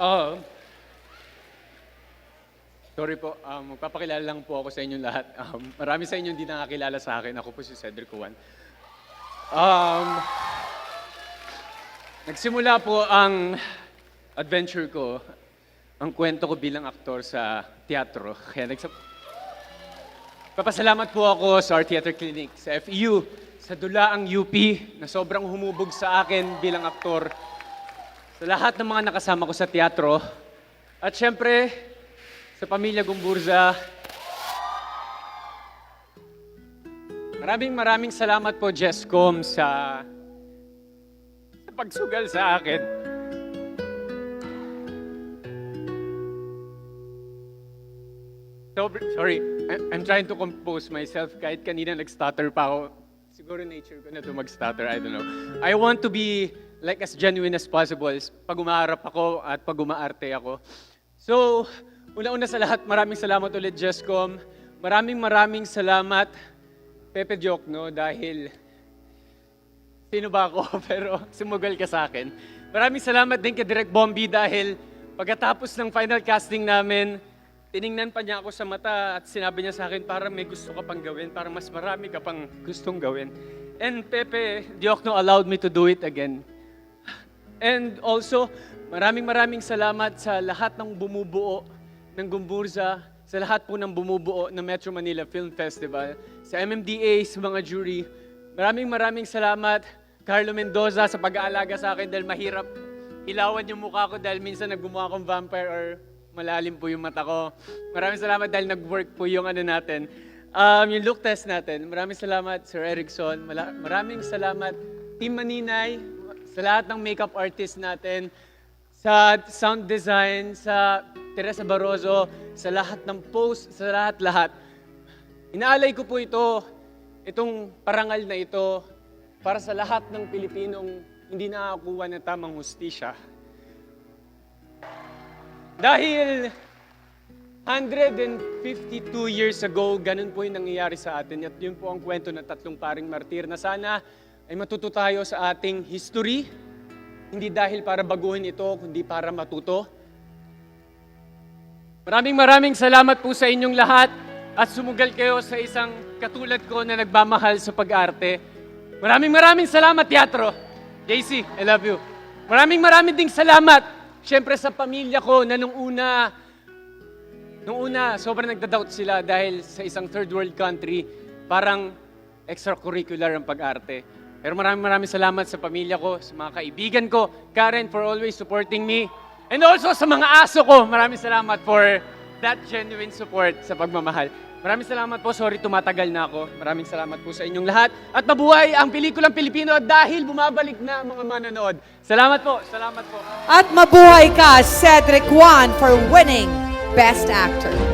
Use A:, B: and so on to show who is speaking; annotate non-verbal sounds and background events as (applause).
A: Oo. sorry po, um, magpapakilala lang po ako sa inyong lahat. Um, marami sa inyo hindi nakakilala sa akin. Ako po si Cedric Juan. Um, nagsimula po ang adventure ko, ang kwento ko bilang aktor sa teatro. Kaya nagsap... Papasalamat po ako sa Art Theater Clinic, sa FEU, sa Dulaang UP na sobrang humubog sa akin bilang aktor, sa lahat ng mga nakasama ko sa teatro, at syempre, sa pamilya Gumburza. Maraming maraming salamat po, Jesscom, sa, sa pagsugal sa akin. Sob- sorry, I- I'm trying to compose myself kahit kanina nag-stutter pa ako. Siguro nature ko na to mag-stutter, I don't know. I want to be like as genuine as possible pag umaharap ako at pag umaarte ako. So, una-una sa lahat, maraming salamat ulit, Jesscom. Maraming maraming salamat, Pepe Jokno, dahil sino ba ako, (laughs) pero sumugal ka sa akin. Maraming salamat din kay Direk Bombi dahil pagkatapos ng final casting namin, tiningnan pa niya ako sa mata at sinabi niya sa akin, parang may gusto ka pang gawin, parang mas marami ka pang gustong gawin. And Pepe Diokno allowed me to do it again. And also, maraming maraming salamat sa lahat ng bumubuo ng Gumburza, sa lahat po ng bumubuo ng Metro Manila Film Festival, sa MMDA, sa mga jury. Maraming maraming salamat, Carlo Mendoza, sa pag-aalaga sa akin dahil mahirap ilawan yung mukha ko dahil minsan naggumawa akong vampire or malalim po yung mata ko. Maraming salamat dahil nag-work po yung ano natin. Um, yung look test natin. Maraming salamat, Sir Erickson. Mala- maraming salamat, Team Maninay, sa lahat ng makeup artist natin, sa sound design, sa Teresa Barroso, sa lahat ng post, sa lahat-lahat. Inaalay ko po ito, itong parangal na ito, para sa lahat ng Pilipinong hindi nakakuha ng tamang hustisya. Dahil 152 years ago, ganun po yung nangyayari sa atin. At yun po ang kwento ng tatlong paring martir na sana ay matuto tayo sa ating history. Hindi dahil para baguhin ito, kundi para matuto. Maraming maraming salamat po sa inyong lahat at sumugal kayo sa isang katulad ko na nagmamahal sa pag-arte. Maraming maraming salamat, teatro. JC, I love you. Maraming maraming ding salamat, syempre sa pamilya ko na nung una, nung una, sobrang nagda-doubt sila dahil sa isang third world country, parang extracurricular ang pag-arte. Pero maraming maraming salamat sa pamilya ko, sa mga kaibigan ko, Karen for always supporting me. And also sa mga aso ko, maraming salamat for that genuine support sa pagmamahal. Maraming salamat po. Sorry, tumatagal na ako. Maraming salamat po sa inyong lahat. At mabuhay ang pelikulang Pilipino dahil bumabalik na mga manonood. Salamat po. Salamat po.
B: At mabuhay ka, Cedric Juan, for winning Best Actor.